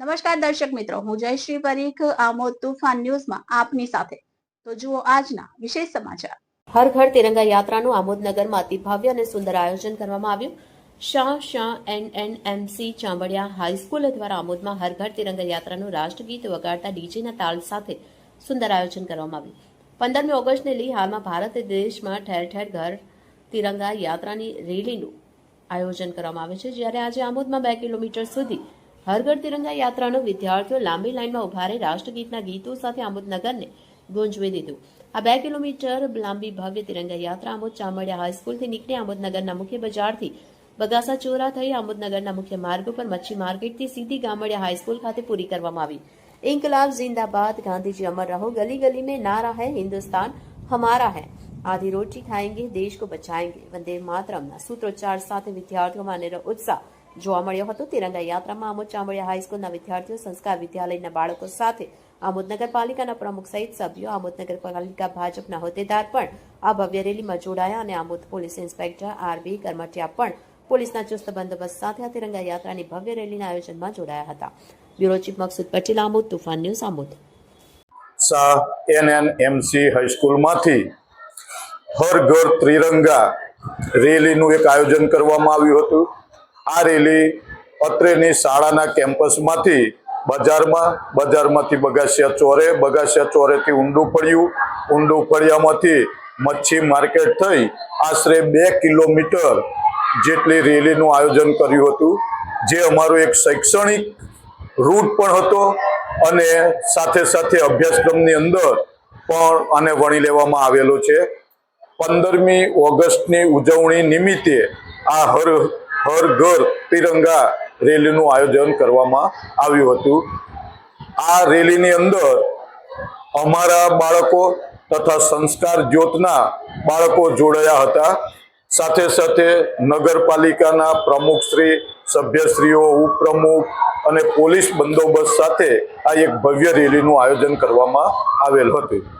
નમસ્કાર દર્શક મિત્રો, હું જયશ્રી પરીખ, આમોદ તુફાન ન્યૂઝમાં આપની સાથે. તો જુઓ આજના વિશેષ સમાચાર. હર ઘર તિરંગા યાત્રાનું આમોદનગરમાં અતિ ભવ્ય અને સુંદર આયોજન કરવામાં આવ્યું. Shah Shah, N N M C Chambadia high school દ્વારા આમોદમાં હર ઘર તિરંગા યાત્રાનું રાષ્ટ્રગીત વગાડતા ડીજેના તાલ સાથે સુંદર આયોજન કરવામાં આવ્યું. પંદરમી ઓગસ્ટને લઈ હાલમાં ભારત દેશમાં ઠેર ઠેર ઘર તિરંગા યાત્રાની રેલીનું આયોજન કરવામાં આવે છે. જ્યારે આજે આમોદમાં બે કિલોમીટર સુધી હરઘર તિરંગા યાત્રાનો વિદ્યાર્થીઓ લાંબી લાઇનમાં ઊભા રહી રાષ્ટ્રગીતના ગીતો સાથે આમોદનગરને ગુંજવી દીધું. આ બે કિલોમીટર લાંબી ભવ્ય તિરંગા યાત્રા આમોદ ચામડિયા હાઈસ્કૂલથી નીકળી આમોદનગરના મુખ્ય બજારથી બગાસા ચોરા થઈ આમોદનગરના મુખ્ય માર્ગો પર મચ્છી માર્કેટથી સીધી ગામડિયા હાઈસ્કૂલ ખાતે પૂરી કરવામાં આવી. ઇન્કલાબ, જિંદાબાદ, ગાંધીજી અમર રહો, ગલી ગલી મેં નારા હૈ, હિન્દુસ્તાન હમારા હૈ. આધી રોટી खाएंगे દેશ કો बचाएंगे વંદે માતરમના ના સૂત્રોચ્ચાર સાથે વિદ્યાર્થીઓમાં અનેરો ઉત્સાહ. જોવા મળ્યો હતો. તિરંગા યાત્રામાં આમોદ ચામડિયા હાઈસ્કૂલના વિદ્યાર્થીઓ, સંસ્કાર વિદ્યાલયના બાળકો સાથે આમોદ નગરપાલિકાના પ્રમુખ સહિત સભ્યો, આમોદ નગરપાલિકા ભાજપના હોદ્દેદાર પણ આ ભવ્ય રેલીમાં જોડાયા અને Amod police inspector RB Karamtiya પણ પોલીસના ચુસ્ત બંદોબસ્ત સાથે આ તિરંગા યાત્રાની ભવ્ય રેલીના આયોજનમાં જોડાયા હતા. Bureau chief Maksud Patel, Amod Toofan news, Amod. Shah NNMC હાઈસ્કૂલમાંથી હર ઘર ત્રિરંગા રેલીનું એક આયોજન કરવામાં આવ્યું હતું. આ રેલી અત્રેની શાળાના કેમ્પસમાંથી બજારમાં, બજારમાંથી બગાસિયા ચોરે, બગાસિયા ચોરેથી ઊંડું પડ્યું. ઊંડું પડ્યામાંથી મચ્છી માર્કેટ થઈ આશરે બે કિલોમીટર જેટલી રેલીનું આયોજન કર્યું હતું, જે અમારું એક શૈક્ષણિક રૂટ પણ હતો અને સાથે સાથે અભ્યાસક્રમની અંદર પણ આને વણી લેવામાં આવેલો છે. પંદરમી ઓગસ્ટની ઉજવણી નિમિત્તે આ હર હર ઘર તિરંગા રેલીનું આયોજન કરવામાં આવ્યું હતું. આ રેલીની અંદર અમારા બાળકો તથા સંસ્કાર જ્યોતના બાળકો જોડાયા હતા. સાથે સાથે નગરપાલિકાના પ્રમુખશ્રી સભ્યશ્રીઓ, ઉપપ્રમુખ અને પોલીસ બંદોબસ્ત સાથે આ એક ભવ્ય રેલીનું આયોજન કરવામાં આવેલ હતું.